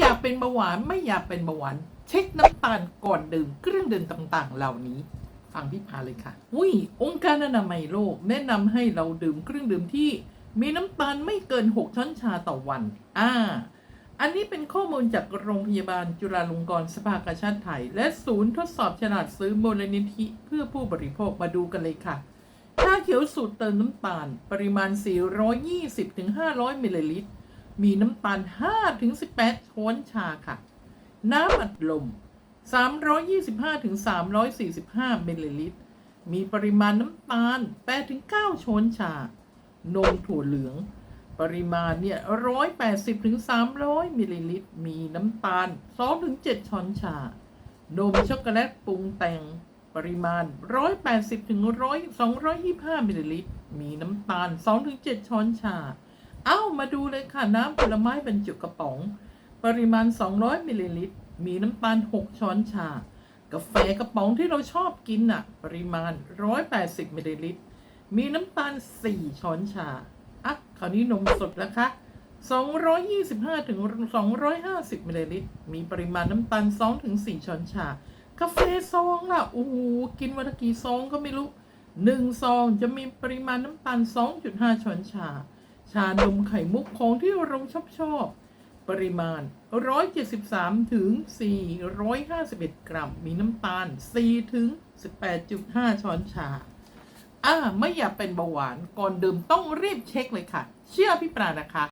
อยากเป็นเบาหวานไม่อยากเป็นเบาหวานเช็คน้ำตาลก่อนดื่มเครื่องดื่มต่างๆ เหล่านี้ ฟังพี่พาเลยค่ะอุ้ยองค์การอนามัยโลกแนะนำให้เราดื่มเครื่องดื่มที่ มีน้ำตาลไม่เกิน 6 ช้อนชาต่อวัน อ่า อันนี้เป็นข้อมูลจากโรงพยาบาลจุฬาลงกรณ์สภากาชาติไทย และศูนย์ทดสอบฉลาดซื้อมูลนิธิเพื่อผู้บริโภคมาดูกันเลยค่ะชาเขียวสูตรเติมน้ำตาล ปริมาณ 420-500มิลลิลิตร มีน้ำตาล 5-18 ช้อนชาค่ะ น้ำอัดลม 325-345มิลลิลิตร มีปริมาณน้ำตาล 8-9 ช้อนชา นมถั่วเหลือง ปริมาณเนี่ย 180-300มิลลิลิตร มีน้ำตาล 2-7 ช้อนชา นมช็อกโกแลตปรุงแต่ง ปริมาณ 180ถึง100 225มิลลิลิตร มีน้ำตาล 2-7 ช้อนชา เอ้ามาดูเลยค่ะ น้ำผลไม้บรรจุกระป๋อง ปริมาณ 200 มิลลิลิตร มีน้ำตาล 6 ช้อนชา กาแฟกระป๋องที่เราชอบกินน่ะ ปริมาณ 180 มิลลิลิตร มีน้ำตาล 4 ช้อนชา อะคราวนี้นมสดนะคะ 225ถึง250 มิลลิลิตร มีปริมาณน้ำตาล 2 ถึง 4 ช้อนชา กาแฟซองล่ะ โอ้โห กินวันละกี่ซองก็ไม่รู้หนึ่งซองจะมีปริมาณน้ำตาล 2.5 ช้อนชา ชานมไข่มุกของที่เราชอบชอบ ปริมาณ 173 ถึง 451 กรัม มีน้ำตาล 4 ถึง 18.5 ช้อนชา อ่า ไม่อยากเป็นเบาหวาน ก่อนดื่มต้องรีบเช็คเลยค่ะ เชื่อพี่ปรานะคะ